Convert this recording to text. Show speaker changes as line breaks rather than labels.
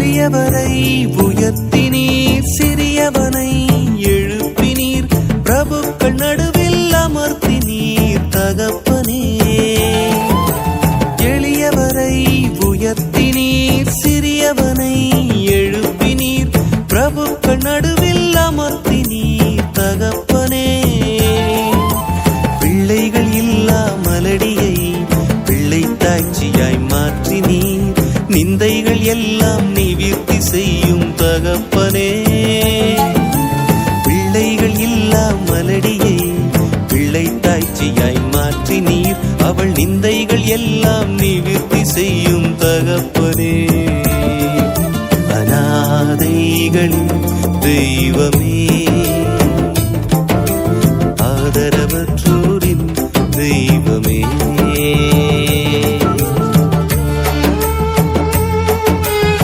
எளியவரை உயர்த்தினீர் சிறியவனை எழுப்பினீர். பிரபுக்கள் நடுவில் அமர்த்தினீர் தகப்பனே. எளியவரை உயர்த்தினீர் சிறியவனை எழுப்பினீர். பிரபுக்கள் நடுவில் அமர்த்தினீர் தகப்பனே. பிள்ளைகள் இல்லா மலடியை பிள்ளை தாய்ச்சியாய் நிந்தைகள் எல்லாம் நிவிற்த்தி செய்யும் தகப்பனே. பிள்ளைகள் இல்லா மலடியை பிள்ளை தாய்ச்சியாய் மாற்றி நீர் அவள் நிந்தைகள் எல்லாம் நிவிற்த்தி செய்யும் தகப்பனே. அநாதைகளின் தெய்வமே.